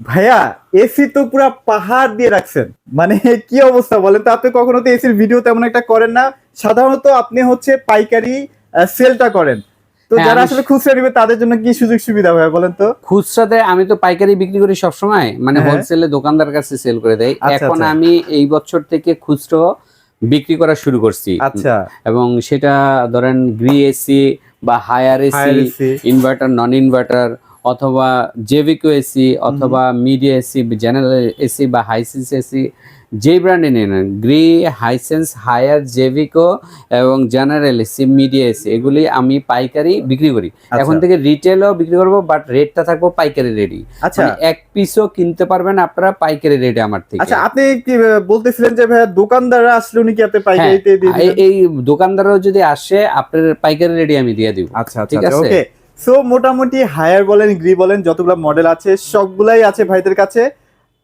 ভাইয়া এসি তো পুরা পাহাড় দিয়ে রাখছেন। মানে কি অবস্থা বলেন তো? আপনি কখনো তো এসির ভিডিও তেমন একটা করেন না। সাধারণত আপনি হচ্ছে পাইকারি সেলটা করেন। তো হ্যাঁ, যারা আসলে খুচরা নিবে তাদের জন্য কি সুযোগ সুবিধা ভাইয়া বলেন তো? খুচরাতে আমি তো পাইকারি বিক্রি করি সবসময়। মানে হ্যাঁ। হোলসেলে দোকানদার কাছে সেল করে দেয় আচ্ছা, এখন আচ্ছা। আমি এই বছর থেকে খুচরো বিক্রি করা শুরু করছি। আচ্ছা। এবং সেটা ধরেন গ্রি এসি বা Haier AC inverter non inverter অথবা জেভিকো এসি অথবা মিডিয়া এসি জেনারেল এসি বা হাইসেন্স এসি যে ব্র্যান্ডে নিয়ে নেন গ্রি হাইসেন্স হায়ার জেভিকো এবং জেনারেল এসি মিডিয়া এসি এগুলি আমি পাইকারি বিক্রি করি। এখন থেকে রিটেলও বিক্রি করব বাট রেটটা থাকব পাইকারি রেডি আচ্ছা। মানে এক পিসও কিনতে পারবেন আপনারা পাইকারি রেটে আমার থেকে। আচ্ছা আপনি কি বলতেছিলেন যে ভাইয়া দোকানদাররা আসলে উনি কি আপনি হ্যাঁ, পাইকারিতে দিয়ে এই- দোকানদারও যদি আসে আপনার পাইকারি রেডি আমি দিয়ে দিব। আচ্ছা আচ্ছা ঠিক আছে? সো মোটামুটি হায়ার বলেন গ্রি বলেন যতগুলো মডেল আছে সবগুলাই আছে ভাইদের কাছে।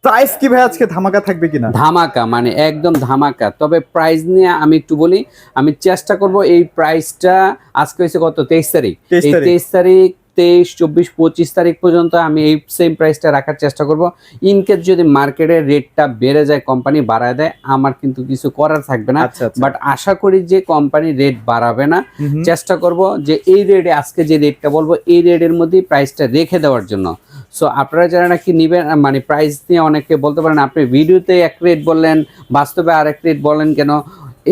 প্রাইস কি ভাই আজকে ধামাকা থাকবে কিনা? ধামাকা মানে একদম ধামাকা। তবে প্রাইস নিয়ে আমি একটু বলি আমি চেষ্টা করব এই প্রাইসটা আজকে হয়েছে কত? তেইশ তারিখ। এই তারিখ। তেইশ তারিখ তেইশ চব্বিশ পঁচিশ তারিখ পর্যন্ত আমি এই সেম প্রাইসটা রাখার চেষ্টা করব। ইনকেস যদি মার্কেটের রেটটা বেড়ে যায় কোম্পানি বাড়ায় দেয় আমার কিন্তু কিছু করার থাকবে না। আচ্ছা আচ্ছা। বাট আশা করি যে কোম্পানি রেট বাড়াবে না। চেষ্টা করব যে এই রেটে আজকে যে রেটটা বলব এই রেটের মধ্যেই প্রাইসটা রেখে দেওয়ার জন্য। সো আপনারা যারা নাকি নেবেন মানে প্রাইস নিয়ে অনেকে বলতে পারেন আপনি ভিডিওতে এক রেট বললেন বাস্তবে আরেক রেট বলেন কেন?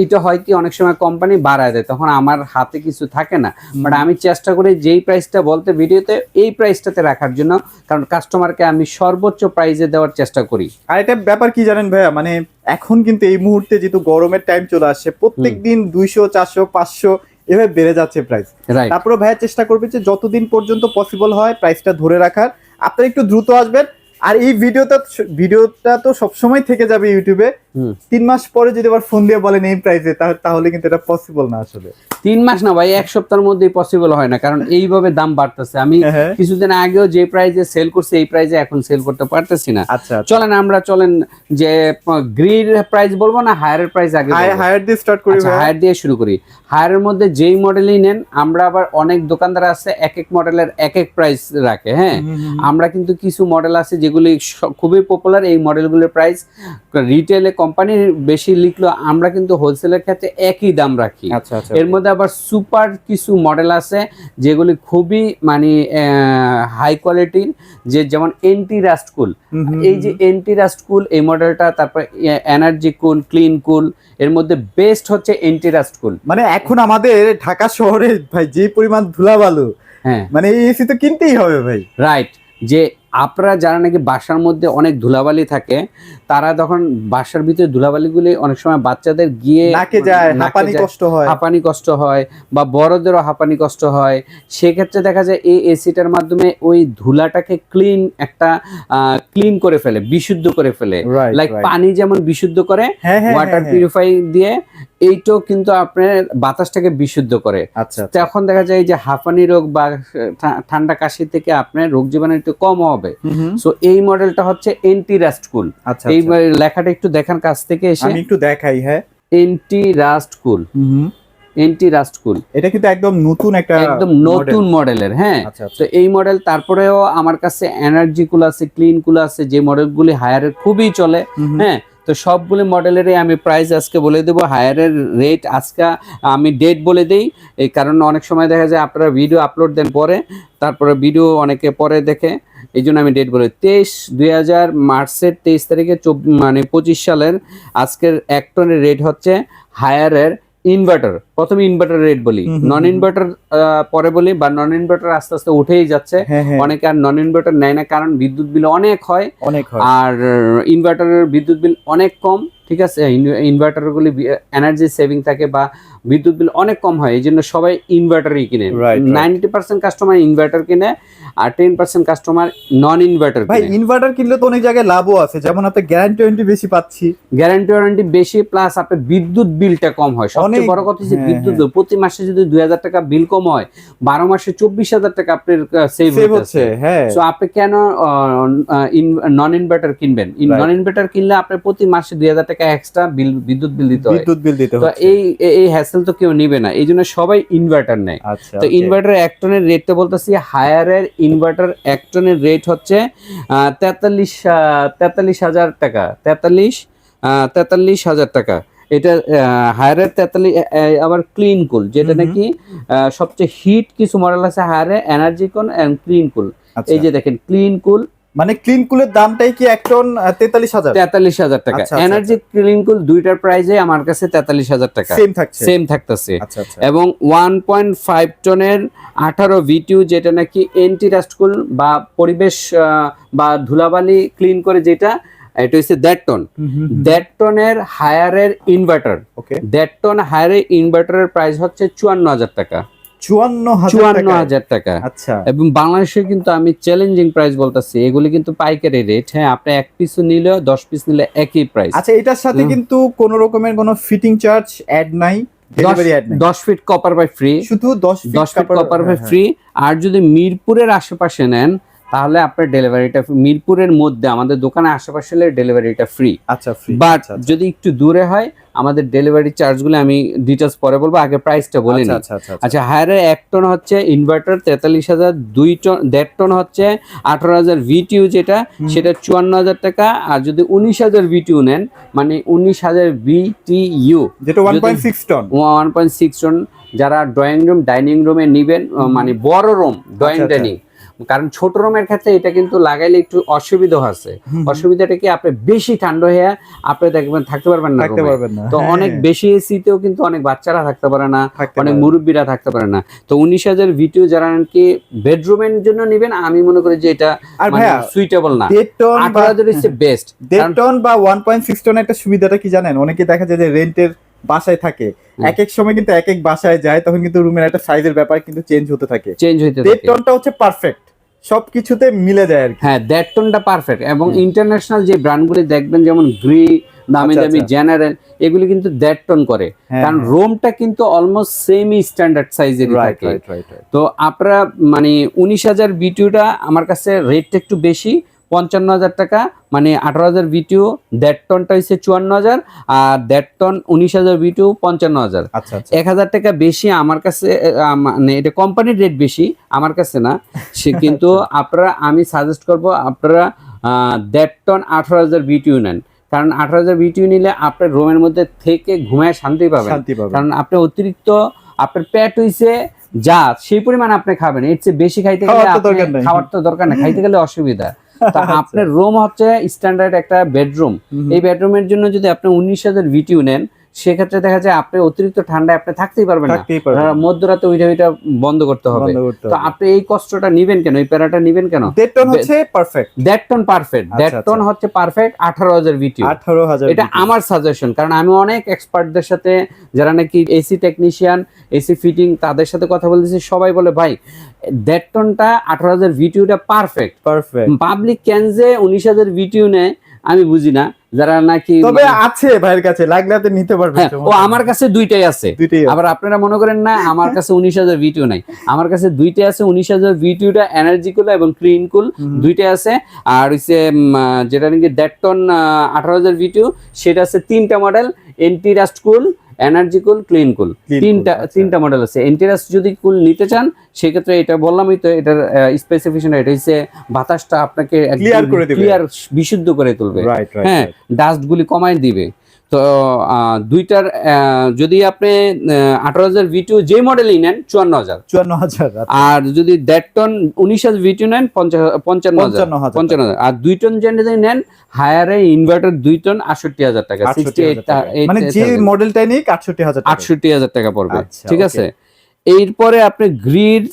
এইটা হয় কি অনেক সময় কোম্পানি বাড়ায় দেয় তখন আমার হাতে কিছু থাকে না। বাট আমি চেষ্টা করি যেই প্রাইসটা বলতে ভিডিওতে এই প্রাইসটাতে রাখার জন্য কারণ কাস্টমারকে আমি সর্বোচ্চ প্রাইসে দেওয়ার চেষ্টা করি। আর এটা ব্যাপার কি জানেন ভাইয়া মানে এখন কিন্তু এই মুহূর্তে যেহেতু গরমের টাইম চলে আসছে প্রত্যেক দিন দুইশো চারশো পাঁচশো এভাবে বেড়ে যাচ্ছে প্রাইস তারপরে ভাইয়া চেষ্টা করবে যে যতদিন পর্যন্ত পসিবল হয় প্রাইসটা ধরে রাখার। আপনারা একটু দ্রুত আসবেন। আর এই ভিডিওটা ভিডিওটা তো সবসময় থেকে যাবে ইউটিউবে তিন মাস পরে যদি আবার ফোন দিয়ে বলেন এই প্রাইসে তাহলে কিন্তু এটা পসিবল না আসলে। তিন মাস না ভাই এক সপ্তাহের মধ্যেই পসিবল হয় না কারণ এইভাবে দাম বাড়তেছে। আমি হ্যাঁ। কিছুদিন আগেও যে প্রাইসে সেল করছি এই প্রাইসে এখন সেল করতে পারতেছি না। আচ্ছা আচ্ছা। চলেন আমরা চলেন যে গ্রির প্রাইস বলব না হায়ারের প্রাইস আগে হায়ার দিয়ে স্টার্ট করি আচ্ছা হায়ার দিয়ে শুরু করি। হায়ারের মধ্যে যেই মডেলই নেন আমরা আবার অনেক দোকানদার আছে এক এক মডেলের এক এক প্রাইস রাখে হ্যাঁ। আমরা কিন্তু কিছু মডেল আছে যেগুলি খুবই পপুলার এই মডেলগুলোর প্রাইস রিটেলে কোম্পানির বেশি লিখলো আমরা কিন্তু হোলসেলের ক্ষেত্রে একই দাম রাখি। আচ্ছা আচ্ছা এর মধ্যে আবার সুপার কিছু মডেল আছে যেগুলি খুবই মানে হাই কোয়ালিটির যে যেমন এন্টি রাস্ট কুল হুম, হুম, এই যে এন্টি রাস্ট কুল এই মডেলটা তারপর এনার্জি কুল ক্লিন কুল এর মধ্যে বেস্ট হচ্ছে এন্টি রাস্ট কুল মানে এখন আমাদের ঢাকা শহরে ভাই যে পরিমাণ ধুলা ধুলাবালু হ্যাঁ। মানে এসি তো কিনতেই হবে ভাই। রাইট যে আপনারা যারা নাকি বাসার মধ্যে অনেক ধুলাবালি থাকে তারা তখন বাসার ভিতরে ধুলাবালিগুলি অনেক সময় বাচ্চাদের গিয়ে নাকে যায় হাঁপানি কষ্ট হয়। হাঁপানি কষ্ট হয় বা বড়দেরও হাঁপানি কষ্ট হয়। সেক্ষেত্রে দেখা যায় এই এসিটার মাধ্যমে ওই ধুলাটাকে ক্লিন একটা ক্লিন করে ফেলে বিশুদ্ধ করে ফেলে। লাইক পানি যেমন বিশুদ্ধ করে হ্যাঁ হ্যাঁ ওয়াটার হ্যাঁ, হ্যাঁ। পিউরিফাই দিয়ে এইটাও কিন্তু আপনার বাতাসটাকে বিশুদ্ধ করে। আচ্ছা আচ্ছা। তখন দেখা যায় যে হাঁপানি রোগ বা ঠান্ডা কাশি থেকে আপনার রোগ জীবাণু একটু কম হবে। হুম। সো এই মডেলটা হচ্ছে এন্টি রাস্ট কুল এই আচ্ছা। লেখাটা একটু দেখান কাছ থেকে এসে আমি একটু দেখাই হ্যাঁ anti rust cool. Anti rust cool এটা কিন্তু একদম নতুন একটা একদম নতুন মডেলের হ্যাঁ আচ্ছা আচ্ছা। তো এই মডেল তারপরেও আমার কাছে এনার্জি কুল আছে ক্লিন কুল আছে যে মডেলগুলি হায়ারের খুবই চলে। হ্যাঁ তো সবগুলি মডেলেরই আমি প্রাইস আজকে বলে দেবো। হায়ারের রেট আজকে আমি ডেট বলে দিই। এই কারণ অনেক সময় দেখা যায় আপনারা ভিডিও আপলোড দেন পরে, তারপরে ভিডিও অনেকে পরে দেখে। এই জন্য আমি ডেট বলে তেইশ দুই হাজার মার্চের তেইশ তারিখে মানে পঁচিশ সালের আজকের এক টনের রেট হচ্ছে হায়ারের ইনভার্টার প্রথমে ইনভার্টার রেট বলি। নন। ইনভার্টার পরে বলি বা নন ইনভার্টার আস্তে আস্তে উঠেই যাচ্ছে। হ্যাঁ হ্যাঁ। অনেকে আর নন ইনভার্টার নেয় না কারণ বিদ্যুৎ বিল অনেক হয়। অনেক হয়। আর ইনভার্টারের বিদ্যুৎ বিল অনেক কম ঠিক আছে? ইনভার্টারগুলি এনার্জি সেভিং থাকে বা বিদ্যুৎ বিল অনেক কম হয় এই জন্য সবাই ইনভার্টারই কিনে. নাইনটি পার্সেন্ট কাস্টমার ইনভার্টার কিনে আর ten percent customer non inverter ভাই ইনভার্টার কিনলে তো অনেক জায়গায় লাভও আছে যেমন আপনি গ্যারান্টি ওয়ারেন্টি বেশি পাচ্ছি। গ্যারান্টি ওয়ারেন্টি বেশি প্লাস আপনার বিদ্যুৎ বিলটা কম হয়। সবচেয়ে বড় কথা হচ্ছে হ্যাঁ, বিদ্যুৎ bill। প্রতি মাসে যদি দুই হাজার টাকা বিল কম হয় বারো মাসে চব্বিশ হাজার টাকা আপনার সেভ হচ্ছে হ্যাঁ। সো আপনি কেন নন ইনভার্টার কিনবেন? নন ইনভার্টার কিনলে আপনার প্রতি মাসে দুই হাজার টাকা এক্সট্রা বিল বিদ্যুৎ বিল দিতে হয়। বিদ্যুৎ বিল দিতে তো এই এই- এই হ্যাসেল তো কেউ নিবে না। এই জন্য সবাই ইনভার্টার নেয়। আচ্ছা তো ইনভার্টার এক টনের রেটটা বলতেছি হায়ারের ইনভার্টার এক টনের রেট হচ্ছে তেতাল্লিশ তেতাল্লিশ হাজার টাকা তেতাল্লিশ তেতাল্লিশ হাজার টাকা। এটা হায়ারের তেতাল্লিশ আবার ক্লিন কুল যেটা। নাকি সবচেয়ে হিট কিছু মডেল আছে হায়ারে এনার্জি কোন ক্লিন কুল। এই যে দেখেন ক্লিন কুল মানে ক্লিন কুলের দামটাই কি এক টন তেতাল্লিশ হাজার? তেতাল্লিশ হাজার টাকা। এনার্জি ক্লিন কুল দুইটার প্রাইজে আমার কাছে তেতাল্লিশ হাজার টাকা। সেম থাকছে। সেম থাকতেছে। আচ্ছা আচ্ছা। এবং ওয়ান পয়েন্ট ফাইভ টনের আঠারো ভিটিউ যেটা নাকি এন্টি রাস্টকুল বা পরিবেশ বা ধুলাবালি ক্লিন করে যেটা এটা হচ্ছে দেড় টন দেড় টনের হায়ারের ইনভার্টার ওকে দেড় টন হায়ারের ইনভার্টারের প্রাইস হচ্ছে চুয়ান্ন হাজার টাকা। চুয়ান্ন হাজার চুয়ান্ন টাকা হাজার টাকা। আচ্ছা। এবং বাংলাদেশে কিন্তু আমি চ্যালেঞ্জিং প্রাইস বলতেছি এগুলি কিন্তু পাইকারি রেট হ্যাঁ আপনি এক পিস নিলে দশ পিস নিলে একই প্রাইস আচ্ছা এটার সাথে কিন্তু কোন রকমের কোনো ফিটিং চার্জ অ্যাড নাই দশ ফিট কপার বাই ফ্রি শুধু দশ দশ ফিট কপার বাই ফ্রি আর যদি মিরপুরের আশেপাশে নেন তাহলে আপনার ডেলিভারিটা মিরপুরের মধ্যে আমাদের দোকানের আশেপাশে হলে ডেলিভারিটা ফ্রি। আচ্ছা ফ্রি। বাট যদি একটু দূরে হয় আমাদের ডেলিভারি চার্জগুলো আমি ডিটেলস পরে বলব আগে প্রাইসটা বলে নিই। আচ্ছা আচ্ছা আচ্ছা। হায়ারে এক টন হচ্ছে ইনভার্টার তেতাল্লিশ হাজার দুই টন দেড় টন হচ্ছে আঠারো হাজার ভিটিউ যেটা সেটা চুয়ান্ন হাজার টাকা। আর যদি উনিশ হাজার ভিটিউ নেন মানে উনিশ হাজার বিটিইউ যেটা one point six ton one point six ton যারা ড্রয়িং রুম ডাইনিং রুমে নিবেন মানে বড় রুম ড্রয়িং আচ্ছা, আচ্ছা। ডাইনিং কারণ ছোট রুমের ক্ষেত্রে এটা কিন্তু লাগাইলে একটু অসুবিধা আছে। অসুবিধাটা কি? আপনি বেশি ঠান্ডা হয়ে আপনি দেখবেন থাকতে পারবেন না থাকতে পারবেন না। তো হ্যাঁ, অনেক বেশি এসিতেও কিন্তু অনেক বাচ্চারা থাকতে পারে না অনেক। মুরব্বীরা থাকতে পারে না। তো উনিশ হাজার ভিডিও যারা নাকি বেডরুমের জন্য নিবেন আমি মনে করি যে এটা সুইটেবল না। আঠারো হাজার ইচ্ছে বেস্ট দেড় টন বা ওয়ান পয়েন্ট সিক্স টন একটা সুবিধাটা কি জানেন? অনেকে দেখা যায় যে রেন্টের বাসায় থাকে। এক এক সময় কিন্তু এক এক বাসায় যায় তখন কিন্তু রুমের একটা সাইজের ব্যাপার কিন্তু চেঞ্জ হতে থাকে। চেঞ্জ হইতে দেড় টনটা হচ্ছে পারফেক্ট সবকিছুতে মিলে যায় আর হ্যাঁ দ্যাট টোনটা পারফেক্ট এবং ইন্টারন্যাশনাল যে ব্র্যান্ডগুলি দেখবেন যেমন গ্রি দামি আচ্ছা, দামি আচ্ছা। জেনারেল এগুলি কিন্তু দ্যাট টোন করে হ্যাঁ, কারণ হ্যাঁ। রোমটা কিন্তু অলমোস্ট সেমি স্ট্যান্ডার্ড সাইজের থাকে তো আপনারা মানে উনিশ হাজার বিটিউটা আমার কাছে রেটটা একটু বেশি পঞ্চান্ন হাজার টাকা মানে আঠারো হাজার বিটিউ দেড় টনটা হচ্ছে চুয়ান্ন হাজার আর দেড় টন উনিশ হাজার বিটিউ পঞ্চান্ন হাজার। আচ্ছা আচ্ছা। এক হাজার টাকা বেশি আমার কাছে মানে এটা কোম্পানির রেট বেশি আমার কাছে না। সে কিন্তু আপনারা আমি সাজেস্ট করব আপনারা দেড় টন আঠারো হাজার বিটিউ নেন। কারণ আঠারো হাজার বিটিউ নিলে আপনার রুমের মধ্যে থেকে ঘুমায় শান্তি পাবেন। কারণ আপনি অতিরিক্ত আপনার পেট হইছে যা সেই পরিমাণ আপনি খাবেন। এর চেয়ে বেশি খাইতে গেলে খাওয়ার তো দরকার নেই। খাইতে গেলে অসুবিধা। তো আচ্ছা। আপনার রুম হচ্ছে স্ট্যান্ডার্ড একটা বেডরুম এই বেডরুমের জন্য যদি আপনি উনিশ হাজার ভিটিউ নেন সেক্ষেত্রে দেখা যায় আপনি অতিরিক্ত ঠান্ডায় আপনি থাকতেই পারবেন না। আপনার মধ্যরাতে ওইটা ওইটা বন্ধ করতে হবে। তো আপনি এই কষ্টটা নিবেন কেন? এই প্যারাটা নিবেন কেন? দেড় টন হচ্ছে পারফেক্ট দেড় টন পারফেক্ট আচ্ছা, দেড় টন আচ্ছা। হচ্ছে পারফেক্ট আঠারো হাজার ভিটিউ আঠারো হাজার এটা আমার সাজেশন কারণ আমি অনেক এক্সপার্টদের সাথে যারা নাকি এসি টেকনিশিয়ান এসি ফিটিং তাদের সাথে কথা বলতেছি সবাই বলে ভাই দেড় টনটা আঠারো হাজার ভিটিউটা পারফেক্ট পারফেক্ট পাবলিক যে উনিশ হাজার ভিটিউ নেয় আমি বুঝি না। যারা নাকি তবে মানে- আছে ভাইয়ের কাছে লাগলে আপনি নিতে পারবেন হ্যাঁ, ও আমার কাছে দুইটাই আছে। আবার আপনারা মনে করেন না আমার কাছে উনিশ হাজার ভিটিও নাই। আমার কাছে দুইটাই আছে উনিশ হাজার ভিটিওটা এনার্জি কুল এবং ক্লিন কুল দুইটাই আছে। আর হইছে যেটা নাকি দেড় টন আঠারো হাজার ভিটিও সেটা আছে তিনটা model anti rust cool energy cool clean cool তিনটা আচ্ছা। তিনটা মডেল আছে। এন্টেরাস যদি কুল নিতে চান সেক্ষেত্রে এটা বললামই তো এটার স্পেসিফিকেশন এটা হচ্ছে বাতাসটা আপনাকে ক্লিয়ার করে দিবে। ক্লিয়ার বিশুদ্ধ করে তুলবে। হ্যাঁ ডাস্ট গুলি কমায় দিবে। তো দুইটার যদি আপনি আঠারো হাজার ভিটু যে মডেলই নেন চুয়ান্ন হাজার। চুয়ান্ন হাজার আর যদি দেড় টন উনিশ হাজার ভিটু নেন পঞ্চান্ন হাজার। পঞ্চান্ন হাজার আর দুই টন যদি নেন হায়ারে ইনভার্টার দুই টন আটষট্টি হাজার টাকা। মানে যে মডেলটাই নিক আটষট্টি হাজার আটষট্টি হাজার টাকা পড়বে। আচ্ছা, ঠিক আছে? এরপরে আপনি গ্রিড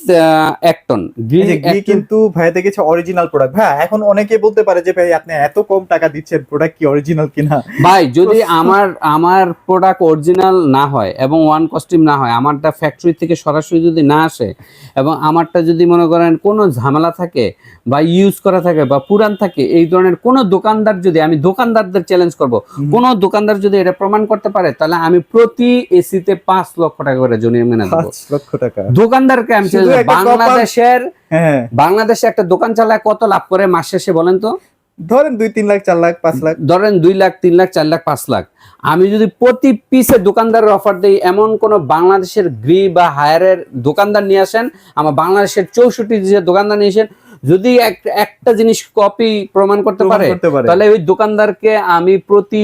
এক টন গ্রিড কিন্তু ভাইয়া দেখেছে অরিজিনাল প্রোডাক্ট ভাই এখন অনেকে বলতে পারে যে ভাই আপনি এত কম টাকা দিচ্ছেন প্রোডাক্ট কি অরিজিনাল কিনা? ভাই যদি আমার আমার প্রোডাক্ট অরিজিনাল না হয় এবং ওয়ান কস্টিউম না হয় আমারটা ফ্যাক্টরি থেকে সরাসরি যদি না আসে এবং আমারটা যদি মনে করেন কোনো ঝামেলা থাকে বা ইউজ করা থাকে বা পুরান থাকে এই ধরনের কোনো দোকানদার যদি আমি দোকানদারদের চ্যালেঞ্জ করব। কোনো দোকানদার যদি এটা প্রমাণ করতে পারে তাহলে আমি প্রতি এসিতে পাঁচ লক্ষ টাকা করে জরিমানা দেবো। পাঁচ লক্ষ টাকা। দোকানদারকে আমি বাংলাদেশের হ্যাঁ। বাংলাদেশে একটা দোকান চালায় কত লাভ করে মাস শেষে বলেন তো? ধরেন দুই তিন লাখ চার লাখ পাঁচ লাখ। ধরেন দুই লাখ তিন লাখ চার লাখ পাঁচ লাখ। আমি যদি প্রতি পিসে দোকানদারের অফার দিই এমন কোন বাংলাদেশের গ্রি বা হায়ারের দোকানদার নিয়ে আসেন আমার বাংলাদেশের চৌষট্টি যে দোকানদার নিয়ে আসেন যদি এক- একটা জিনিস কপি প্রমাণ করতে পারে তাহলে ওই দোকানদারকে আমি প্রতি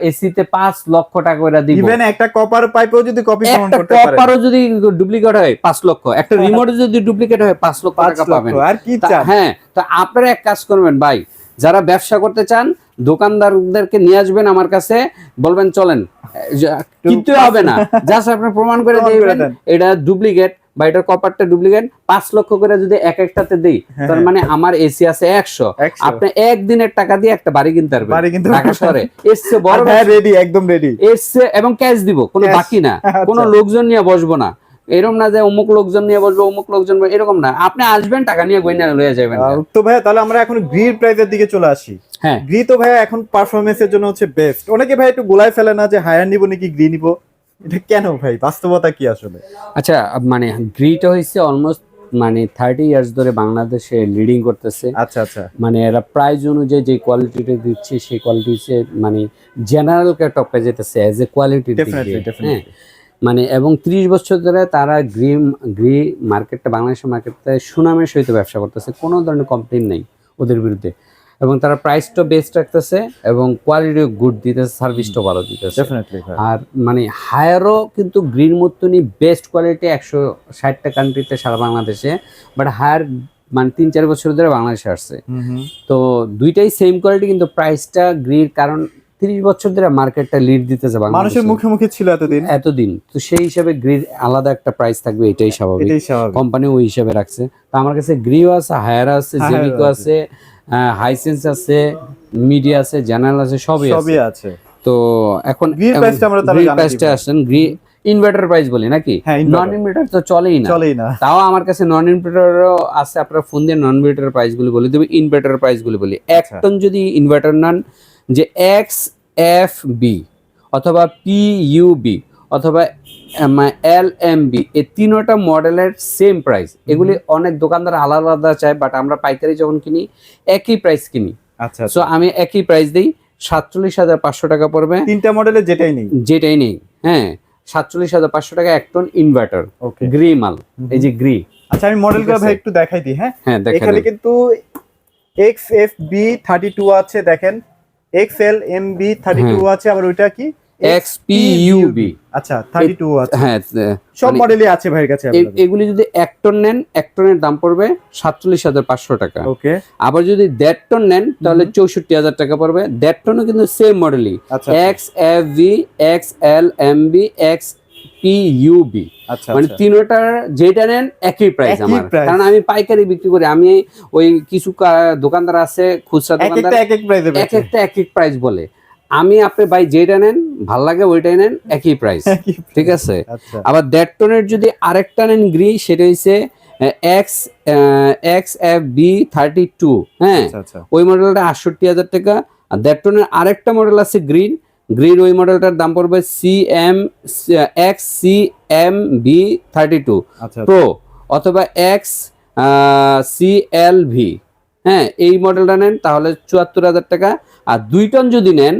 এসিতে পাঁচ লক্ষ টাকা করে দিব। ইভেন একটা কপার পাইপেও যদি কপি প্রমাণ করতে পারে। কপারও যদি ডুপ্লিকেট হয় পাঁচ লক্ষ। একটা রিমোটও যদি ডুপ্লিকেট হয় পাঁচ লক্ষ টাকা পাবেন। আর কি হ্যাঁ তো আপনারা এক কাজ করবেন ভাই যারা ব্যবসা করতে চান দোকানদারদেরকে নিয়ে আসবেন আমার কাছে বলবেন চলেন কিন্তু হবে না। জাস্ট আপনি প্রমাণ করে প্রমাণ করে দিবেন এটা ডুপ্লিকেট বা এটার কপারটা ডুপ্লিকেট পাঁচ লক্ষ করে যদি এক একটাতে দিই হ্যাঁ, তার মানে আমার এসি আছে একশো। আপনি একদিনের টাকা দিয়ে একটা বাড়ি কিনতে পারবেন। বাড়ি কিনতে পারবেন। শহরে। এসছে বড় হ্যাঁ রেডি একদম রেডি এসছে এবং ক্যাশ দিব কোনো বাকি না। আচ্ছা। কোনো লোকজন নিয়ে বসবো না। এরকম না যে অমুক লোকজন নিয়ে বসবো অমুক লোকজন এরকম না। আপনি আসবেন টাকা নিয়ে গইনা লয়ে যাবেন। তো ভাইয়া তাহলে আমরা এখন গ্রির প্রাইসের দিকে চলে আসি। হ্যাঁ। গ্রি তো ভাইয়া এখন পারফরমেন্সের জন্য হচ্ছে বেস্ট অনেকে ভাই একটু গোলায় ফেলে না যে হায়ার নিব নাকি গ্রি নিব? এটা কেন ভাই? বাস্তবতা কি আসলে? আচ্ছা মানে গ্রিটা হয়েছে অলমোস্ট মানে থার্টি ইয়ার্স ধরে বাংলাদেশে লিডিং করতেছে। আচ্ছা আচ্ছা। মানে এরা প্রাইজ অনুযায়ী যে কোয়ালিটিটা দিচ্ছে সেই কোয়ালিটি মানে জেনারেলকে টপে যেতেছে অ্যাজ এ কোয়ালিটি হ্যাঁ। মানে এবং ত্রিশ বছর ধরে তারা গ্রি গ্রি মার্কেটটা বাংলাদেশের মার্কেটে সুনামের সহিত ব্যবসা করতেছে। কোনো ধরনের কমপ্লেন নেই ওদের বিরুদ্ধে। এবং তারা প্রাইসটা বেস্ট রাখতেছে এবং কোয়ালিটিও গুড দিতেছে সার্ভিসটাও ভালো দিতেছে। আর মানে হায়ারও কিন্তু গ্রিন মতনই বেস্ট কোয়ালিটি একশো ষাটটা কান্ট্রিতে সারা বাংলাদেশে বাট হায়ার মানে তিন চার বছর ধরে বাংলাদেশে আসছে। তো দুইটাই সেম কোয়ালিটি কিন্তু প্রাইসটা গ্রির কারণ তিরিশ বছর ধরে মার্কেটটা লিড দিতেছে মানুষের মুখে মুখে ছিল এতদিন। এতদিন। তো সেই হিসাবে গ্রির আলাদা একটা প্রাইস থাকবে এটাই স্বাভাবিক। কোম্পানি ওই হিসাবে রাখছে। তো আমার কাছে গ্রিও আছে হায়ার আছে জেমিকো আছে। হাইসেন্স আছে মিডিয়া আছে জেনারেল আছে সবই সবই আছে। তো এখন গ্রির প্রাইসটা আমরা তাহলে গ্রির জানাই প্রাইসটা আসেন গ্রি ইনভার্টার প্রাইস বলি নাকি? হ্যাঁ, নন ইনভার্টার তো চলেই না। চলেই না। তাও আমার কাছে নন ইনভার্টারও আছে আপনারা ফোন দিয়ে নন ইনভার্টার প্রাইস গুলি বলি তবে ইনভার্টার প্রাইস গুলি বলি। এক। টন যদি ইনভার্টার নেন যে এক্স এফ বি অথবা পি ইউ বি অথবা এল এম বি এই তিনোটা মডেলের সেম প্রাইস এগুলি অনেক দোকানদার আলাদা আলাদা চায় বাট আমরা পাইকারি যখন কিনি একই প্রাইস কিনি। আচ্ছা সো আমি একই প্রাইস দিই সাতচল্লিশ হাজার পাঁচশো টাকা পড়বে। তিনটা মডেলের যেটাই নেই। যেটাই নেই হ্যাঁ সাতচল্লিশ হাজার পাঁচশো টাকা এক টন ইনভার্টার ওকে গ্রি মাল এই যে গ্রি আচ্ছা আমি মডেলগুলো ভাই একটু দেখাই দিই হ্যাঁ? হ্যাঁ দেখেন এখানে কিন্তু X F B thirty two আছে দেখেন। X L M B thirty two. আছে আবার ওইটা কি? আচ্ছা আছে। হ্যাঁ সব মানে মডেলই আছে ভাইয়ের কাছে এগুলি যদি এক টন নেন এক টনের দাম পড়বে সাতচল্লিশ হাজার পাঁচশো টাকা। ওকে। আবার যদি দেড় টন নেন তাহলে চৌষট্টি হাজার টাকা পড়বে। টনও কিন্তু সেম মডেলই আচ্ছা X F V X L M B X আচ্ছা মানে আচ্ছা। যেটা নেন একই প্রাইস আমার। কারণ আমি পাইকারি বিক্রি করি। আমি ওই কিছু দোকানদার আছে খুচরা দোকানদার এক একটা এক এক প্রাইস বলে। আমি আপনি ভাই যেটা নেন ভালো লাগে ওইটাই নেন একই প্রাইস ঠিক আছে? আচ্ছা। আবার দেড় টনের যদি আরেকটা নেন গ্রি সেটা হচ্ছে X X F B thirty two হ্যাঁ? আচ্ছা আচ্ছা। ওই মডেলটা আটষট্টি হাজার টাকা। আর দেড় টনের আরেকটা মডেল আছে গ্রিন গ্রিন ওই মডেলটার দাম পড়বে C M X C M B thirty two pro অথবা এক্স সি এল ভি হ্যাঁ এই মডেলটা নেন তাহলে চুয়াত্তর হাজার টাকা। আর দুই টন যদি নেন।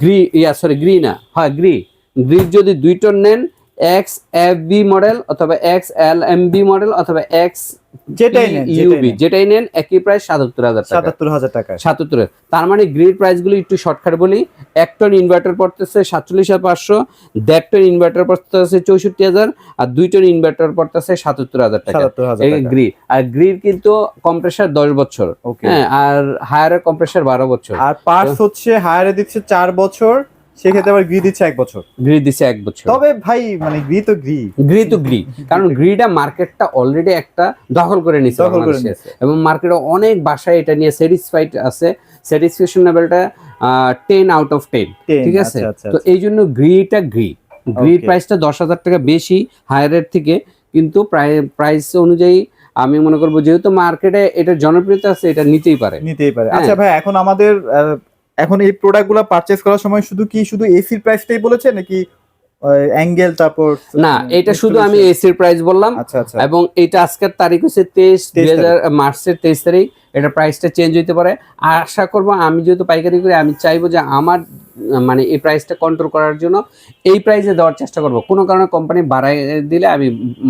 গ্রি ইয়া সরি গ্রি না হ্যাঁ গ্রি গ্রি যদি দুই টন নেন এক্স এফ বি মডেল অথবা X L M B model অথবা এক্স যেটাই নেন ইউবি যেটাই নেন। একই প্রাইস সাতাত্তর হাজার টাকা সাতাত্তর হাজার টাকা সাতাত্তর তার মানে গ্রিড প্রাইসগুলো একটু শর্টকাট বলি। এক টন ইনভার্টার পড়তেছে সাতচল্লিশ হাজার পাঁচশো দেড় টন ইনভার্টার পড়তেছে চৌষট্টি হাজার আর দুই টন ইনভার্টার পড়তেছে সাতাত্তর হাজার টাকা। গ্রিড আর গ্রিড কিন্তু কম্প্রেসার দশ বছর। ওকে হ্যাঁ আর হায়ারের কম্প্রেসার বারো বছর। আর পার্টস হচ্ছে হায়ারে দিচ্ছে চার বছর সেক্ষেত্রে আবার গ্রি দিচ্ছে এক বছর। গ্রিড দিছে এক বছর। তবে ভাই মানে গ্রি তো গ্রি গ্রি তো গ্রি কারণ গ্রিটা মার্কেটটা অলরেডি একটা দখল করে নিচ্ছে দখল করে বাংলাদেশে। এবং মার্কেটে অনেক বাসায় এটা নিয়ে স্যাটিসফাইড আছে। স্যাটিসফ্যাকশন লেভেলটা টেন আউট অফ টেন 10, ঠিক আছে? আচ্ছা, আচ্ছা, তো এই জন্য গ্রিটা গ্রি গ্রির প্রাইসটা দশ হাজার টাকা বেশি হায়ারের থেকে। কিন্তু প্রাইস অনুযায়ী আমি মনে করব যেহেতু মার্কেটে এটা জনপ্রিয়তা আছে এটা নিতেই পারে। নিতেই পারে। হ্যাঁ। আচ্ছা ভাই এখন আমাদের এখন এই প্রোডাক্টগুলো পারচেজ করার সময় শুধু কি শুধু এসির প্রাইসটাই বলেছে নাকি অ্যাঙ্গেল তারপর না এটা শুধু আমি এসির প্রাইস বললাম আচ্ছা আচ্ছা। এবং এটা আজকের তারিখ হচ্ছে তেইশ 23 দুই হাজার মার্চের তেইশ তারিখ। এটা প্রাইসটা চেঞ্জ হইতে পারে। আর আশা করব আমি যেহেতু পাইকারি করি আমি চাইব যে আমার মানে এই প্রাইসটা কন্ট্রোল করার জন্য এই প্রাইসে দেওয়ার চেষ্টা করব। কোনো কারণে কোম্পানি বাড়াই দিলে আমি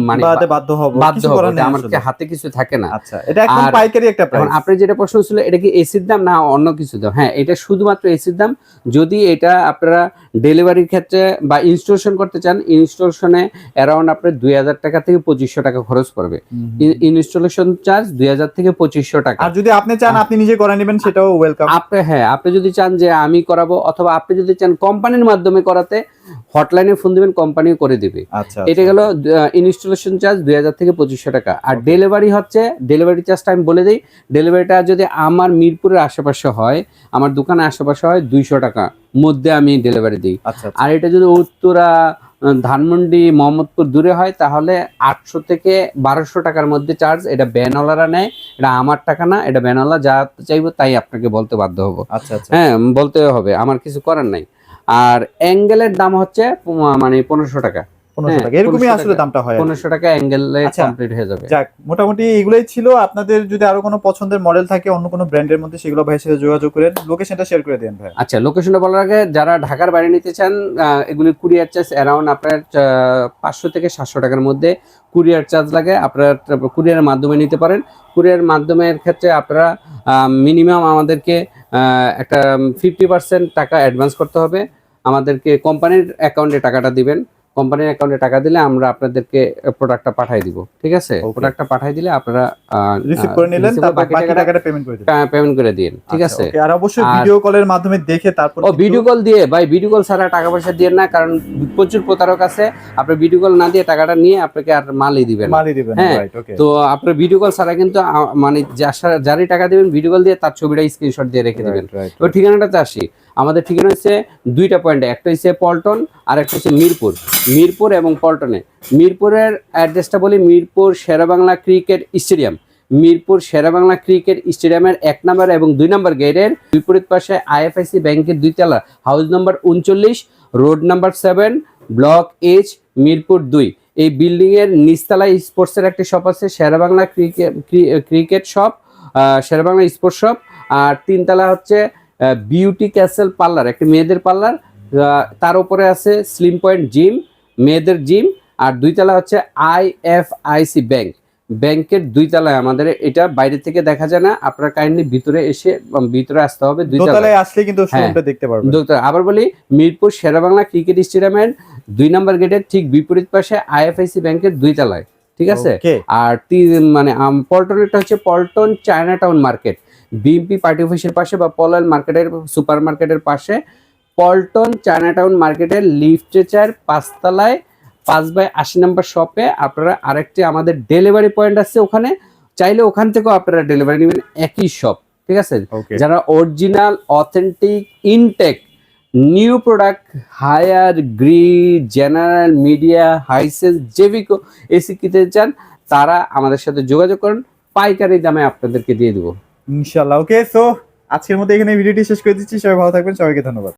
মানে বাধ্য হব বাধ্য হব আমার হাতে কিছু থাকে না। আচ্ছা এটা একদম পাইকারি একটা এখন প্রাইস আপনার যেটা প্রশ্ন ছিল এটা কি এসির দাম না অন্য কিছু দাম? হ্যাঁ এটা শুধুমাত্র এসির দাম। যদি এটা আপনারা ডেলিভারির ক্ষেত্রে বা ইনস্টলেশন করতে চান ইনস্টলেশনে অ্যারাউন্ড আপনার দুই হাজার টাকা থেকে পঁচিশশো টাকা খরচ পড়বে। ইনস্টলেশন চার্জ দুই হাজার থেকে পঁচিশশো টাকা। যদি আপনি চান আপনি নিজে করে নেবেন সেটাও ওয়েলকাম আপনি হ্যাঁ আপনি যদি চান যে আমি করাবো অথবা আপনি যদি চান কোম্পানির মাধ্যমে করাতে হটলাইনে ফোন দিবেন কোম্পানি করে দিবে। আচ্ছা এটা গেল ইনস্টলেশন চার্জ দুই হাজার থেকে পঁচিশশো টাকা। আর ডেলিভারি হচ্ছে ডেলিভারি চার্জটা আমি বলে দিই ডেলিভারিটা যদি আমার মিরপুরের আশেপাশে হয় আমার দোকানের আশেপাশে হয় দুইশো টাকা মধ্যে আমি ডেলিভারি দিই। আচ্ছা আচ্ছা। আর এটা যদি উত্তরা ধানমন্ডি মোহাম্মদপুর দূরে হয় তাহলে আটশো থেকে বারোশো টাকার মধ্যে চার্জ এটা ব্যানওয়ালারা নেয় এটা আমার টাকা না এটা ব্যানওয়ালা যা চাইব তাই আপনাকে বলতে বাধ্য হব। আচ্ছা আচ্ছা। হ্যাঁ বলতে হবে আমার কিছু করার নাই। আর অ্যাঙ্গেলের দাম হচ্ছে মানে পনেরোশো টাকা। পনেরোশো হ্যাঁ, টাকা। এরকমই আসলে দামটা হয় পনেরোশো টাকা অ্যাঙ্গেলে আচ্ছা। কমপ্লিট হয়ে যাবে। যাক মোটামুটি এগুলোই ছিল। আপনাদের যদি আরও কোনো পছন্দের মডেল থাকে অন্য কোনো ব্র্যান্ডের মধ্যে সেগুলো সাথে যোগাযোগ করেন। লোকেশনটা শেয়ার করে দেন ভাই। আচ্ছা লোকেশনটা বলার আগে যারা ঢাকার বাইরে নিতে চান এগুলি কুরিয়ার চার্জ অ্যারাউন্ড আপনার পাঁচশো থেকে সাতশো টাকার মধ্যে কুরিয়ার চার্জ লাগে। আপনারা কুরিয়ারের মাধ্যমে নিতে পারেন। কুরিয়ার মাধ্যমের ক্ষেত্রে আপনারা মিনিমাম আমাদেরকে একটা ফিফটি পার্সেন্ট টাকা অ্যাডভান্স করতে হবে। আমাদেরকে কোম্পানির অ্যাকাউন্টে টাকাটা দিবেন। কোম্পানির অ্যাকাউন্টে টাকা দিলে আমরা আপনাদেরকে প্রোডাক্টটা পাঠিয়ে দিব ঠিক আছে? প্রোডাক্টটা পাঠিয়ে দিলে আপনারা রিসিভ করে নিলেন তারপর বাকি টাকাটা পেমেন্ট করে দিবেন পেমেন্ট করে দিন ঠিক আচ্ছা, আছে? আর অবশ্যই ভিডিও কলের মাধ্যমে দেখে তারপর ও ভিডিও কল দিয়ে ভাই ভিডিও কল ছাড়া টাকা পয়সা দিয়ে না কারণ প্রচুর প্রতারক আছে। আপনি ভিডিও কল না দিয়ে টাকাটা নিয়ে আপনাকে আর মালই দিবেন না। মালি দিবেন হ্যাঁ, রাইট ওকে তো আপনার ভিডিও কল ছাড়া কিন্তু মানে যার- যারই টাকা দিবেন ভিডিও কল দিয়ে তার ছবিটা স্ক্রিনশট দিয়ে রেখে দিবেন। এবার ঠিকানাটাতে আসি আমাদের ঠিকানা হচ্ছে দুইটা পয়েন্টে একটা হচ্ছে পল্টন, আর একটা হচ্ছে মিরপুর। মিরপুর এবং পল্টনে। মিরপুরের অ্যাড্রেসটা বলি Mirpur Sherebangla cricket stadium. Mirpur Sherebangla cricket স্টেডিয়ামের এক নম্বর এবং দুই নম্বর গেটের বিপরীত পাশে আইএফআইসি ব্যাংকের দুইতলা হাউস নম্বর উনচল্লিশ, road number seven, block H, Mirpur দুই। এই বিল্ডিংয়ের নিচতলায় স্পোর্টসের একটি শপ আছে Sherebangla cricket cricket shop Sherebangla sports shop. আর তিনতলা হচ্ছে বিউটি ক্যাসেল পার্লার একটি মেয়েদের পার্লার তার উপরে আছে স্লিম পয়েন্ট জিম মেয়েদের জিম আর দুইতলা হচ্ছে আই এফ আইসি ব্যাংক ব্যাংকের দুই তলায় আমাদের এটা বাইরে থেকে দেখা যায় না আপনারা কাইন্ডলি ভিতরে এসে ভিতরে আসতে হবে দুই তলায়। আসলে কিন্তু হ্যাঁ। শোরুমটা দেখতে পারবেন। আবার বলি মিরপুর শেরাবাংলা ক্রিকেট স্টেডিয়ামের দুই নম্বর গেটের ঠিক বিপরীত পাশে আইএফআইসি ব্যাংকের দুই তলায় ঠিক আছে? আর মানে পল্টনেরটা হচ্ছে Paltan Chinatown market. BMP party অফিসের পাশে বা পলাল মার্কেটের সুপার মার্কেটের পাশে পল্টন চায়না টাউন মার্কেটের লিফটে চার পাঁচতলায় পাঁচ বাই আশি নম্বর শপে আপনারা আরেকটি আমাদের ডেলিভারি পয়েন্ট আছে ওখানে। চাইলে ওখান থেকেও আপনারা ডেলিভারি নেবেন একই শপ ঠিক আছে? যারা original authentic intact new product Haier Gree General Midea Hisense জেভিকো AC কিনতে চান তারা আমাদের সাথে যোগাযোগ করেন। পাইকারি দামে আপনাদেরকে দিয়ে দেবো। ইনশাআল্লাহ ওকে সো আজকের মতো এখানে ভিডিওটি শেষ করে দিচ্ছি। সবাই ভালো থাকবেন। সবাইকে ধন্যবাদ।